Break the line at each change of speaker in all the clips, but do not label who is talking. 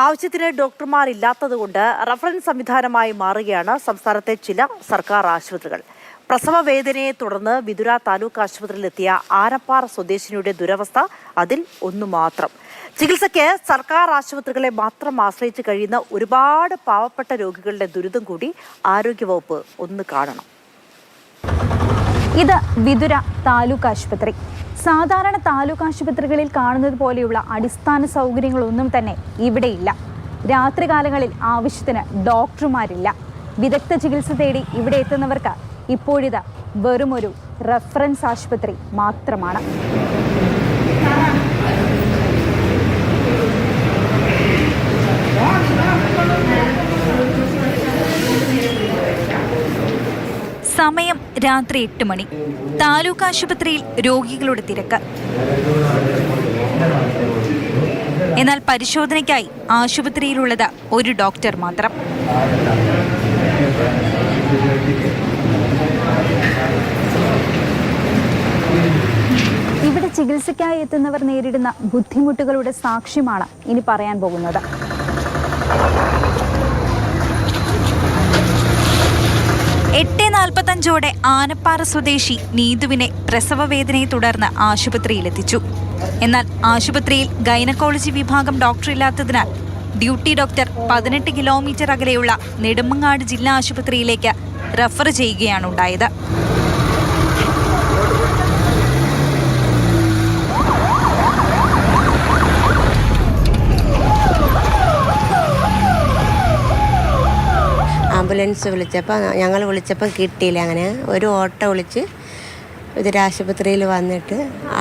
ആവശ്യത്തിന് ഡോക്ടർമാർ ഇല്ലാത്തതുകൊണ്ട് റഫറൻസ് സംവിധാനമായി മാറുകയാണ് സംസ്ഥാനത്തെ ചില സർക്കാർ ആശുപത്രികൾ. പ്രസവ വേദനയെ തുടർന്ന് വിതുര താലൂക്ക് ആശുപത്രിയിലെത്തിയ ആരപ്പാറ സ്വദേശിനിയുടെ ദുരവസ്ഥ അതിൽ ഒന്നു മാത്രം. ചികിത്സയ്ക്ക് സർക്കാർ ആശുപത്രികളെ മാത്രം ആശ്രയിച്ച് കഴിയുന്ന ഒരുപാട് പാവപ്പെട്ട രോഗികളുടെ ദുരിതം കൂടി ആരോഗ്യവകുപ്പ് ഒന്ന് കാണണം.
ഇത് വിതുര താലൂക്ക് ആശുപത്രി. സാധാരണ താലൂക്ക് ആശുപത്രികളിൽ കാണുന്നത് പോലെയുള്ള അടിസ്ഥാന സൗകര്യങ്ങളൊന്നും തന്നെ ഇവിടെയില്ല. രാത്രികാലങ്ങളിൽ ആവശ്യത്തിന് ഡോക്ടർമാരില്ല. വിദഗ്ധ ചികിത്സ തേടി ഇവിടെ എത്തുന്നവർക്ക് ഇപ്പോഴിത് വെറുമൊരു റെഫറൻസ് ആശുപത്രി മാത്രമാണ്. സമയം രാത്രി എട്ട് മണി. താലൂക്ക് ആശുപത്രിയിൽ രോഗികളുടെ തിരക്ക്. എന്നാൽ പരിശോധനയ്ക്കായി ആശുപത്രിയിലുള്ളത് ഒരു ഡോക്ടർ മാത്രം. ഇവിടെ ചികിത്സയ്ക്കായി എത്തുന്നവർ നേരിടുന്ന ബുദ്ധിമുട്ടുകളുടെ സാക്ഷ്യമാണ് ഇനി പറയാൻ പോകുന്നത്. എട്ട് നാൽപ്പത്തഞ്ചോടെ ആനപ്പാറ സ്വദേശി നീതുവിനെ പ്രസവവേദനയെ തുടർന്ന് ആശുപത്രിയിലെത്തിച്ചു. എന്നാൽ ആശുപത്രിയിൽ ഗൈനക്കോളജി വിഭാഗം ഡോക്ടറില്ലാത്തതിനാൽ ഡ്യൂട്ടി ഡോക്ടർ പതിനെട്ട് കിലോമീറ്റർ അകലെയുള്ള നെടുമങ്ങാട് ജില്ലാ ആശുപത്രിയിലേക്ക് റഫർ ചെയ്യുകയാണ് ഉണ്ടായത്
ആംബുലൻസ് വിളിച്ചപ്പോൾ ഞങ്ങൾ വിളിച്ചപ്പം കിട്ടിയില്ല അങ്ങനെ. ഒരു ഓട്ടോ വിളിച്ച് ഇതൊരാശുപത്രിയിൽ വന്നിട്ട്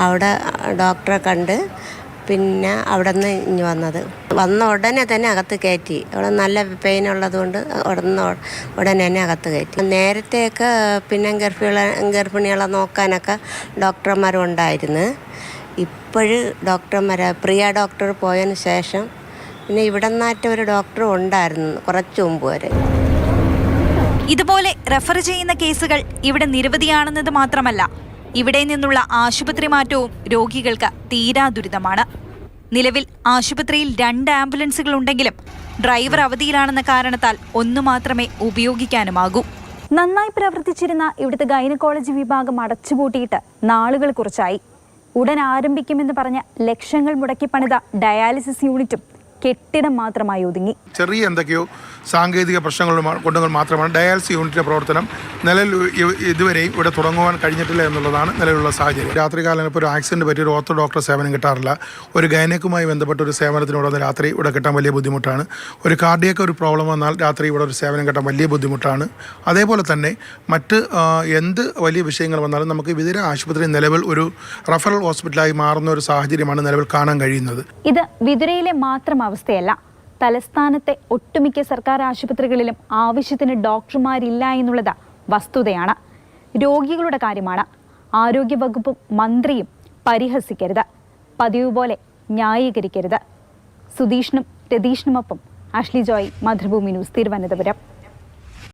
അവിടെ ഡോക്ടറെ കണ്ട് പിന്നെ അവിടെ നിന്ന് ഇഞ്ഞ് വന്നത്. വന്ന ഉടനെ തന്നെ അകത്ത് കയറ്റി. അവിടെ നല്ല പെയിൻ ഉള്ളതുകൊണ്ട് നിന്ന് ഉടനെ തന്നെ അകത്ത് കയറ്റി. നേരത്തെയൊക്കെ പിന്നെ ഗർഭിണികളെ ഗർഭിണികളെ നോക്കാനൊക്കെ ഡോക്ടർമാരും ഉണ്ടായിരുന്നു. ഇപ്പോഴ് ഡോക്ടർമാരെ പ്രിയ ഡോക്ടർ പോയതിന് ശേഷം പിന്നെ ഇവിടെ നിന്നായിട്ട് ഒരു ഡോക്ടർ ഉണ്ടായിരുന്നു കുറച്ച് മുമ്പ് വരെ.
ഇതുപോലെ റെഫർ ചെയ്യുന്ന കേസുകൾ ഇവിടെ നിരവധിയാണെന്നത് മാത്രമല്ല ഇവിടെ നിന്നുള്ള ആശുപത്രി മാറ്റവും രോഗികൾക്ക് തീരാ ദുരിതമാണ്. നിലവിൽ ആശുപത്രിയിൽ രണ്ട് ആംബുലൻസുകൾ ഉണ്ടെങ്കിലും ഡ്രൈവർ അവധിയിലാണെന്ന കാരണത്താൽ ഒന്നു മാത്രമേ ഉപയോഗിക്കാനുമാകൂ. നന്നായി പ്രവർത്തിച്ചിരുന്ന ഇവിടുത്തെ ഗൈനക്കോളജി വിഭാഗം അടച്ചുപൂട്ടിയിട്ട് നാളുകൾ കുറച്ചായി. ഉടൻ ആരംഭിക്കുമെന്ന് പറഞ്ഞ ലക്ഷങ്ങൾ മുടക്കി പണിത ഡയാലിസിസ് യൂണിറ്റും കെട്ടിടം മാത്രമായി ഒതുങ്ങി.
ചെറിയ എന്തൊക്കെയോ സാങ്കേതിക പ്രശ്നങ്ങൾ കൊണ്ടുകൾ മാത്രമാണ് ഡയാലിസിസ് യൂണിറ്റിന്റെ പ്രവർത്തനം നിലവിൽ ഇതുവരെയും ഇവിടെ തുടങ്ങുവാൻ കഴിഞ്ഞിട്ടില്ല എന്നുള്ളതാണ് നിലവിലുള്ള സാഹചര്യം. രാത്രികാലം ഇപ്പോൾ ഒരു ആക്സിഡന്റ് പറ്റിയ ഒരു ഓർത്തോ ഡോക്ടർ സേവനം കിട്ടാറില്ല. ഒരു ഗൈനക്കുമായി ബന്ധപ്പെട്ട ഒരു സേവനത്തിനോട് രാത്രി ഇവിടെ കിട്ടാൻ വലിയ ബുദ്ധിമുട്ടാണ്. ഒരു കാർഡിയൊക്കെ ഒരു പ്രോബ്ലം വന്നാൽ രാത്രി ഇവിടെ ഒരു സേവനം കിട്ടാൻ വലിയ ബുദ്ധിമുട്ടാണ്. അതേപോലെ തന്നെ മറ്റ് എന്ത് വലിയ വിഷയങ്ങൾ വന്നാലും നമുക്ക് വിവിധ ആശുപത്രി നിലവിൽ ഒരു റഫറൽ ഹോസ്പിറ്റലായി മാറുന്ന ഒരു സാഹചര്യമാണ് നിലവിൽ കാണാൻ കഴിയുന്നത്.
ഇത് വിതുരയിലെ മാത്രം അവസ്ഥയല്ല. തലസ്ഥാനത്തെ ഒട്ടുമിക്ക സർക്കാർ ആശുപത്രികളിലും ആവശ്യത്തിന് ഡോക്ടർമാരില്ല എന്നുള്ളത് വസ്തുതയാണ്. രോഗികളുടെ കാര്യമാണ്. ആരോഗ്യവകുപ്പും മന്ത്രിയും പരിഹസിക്കരുത്. പതിവ് പോലെ ന്യായീകരിക്കരുത്. സുധീഷിനും രതീഷിനുമൊപ്പം Ashley Joy Mathrubhumi news Thiruvananthapuram.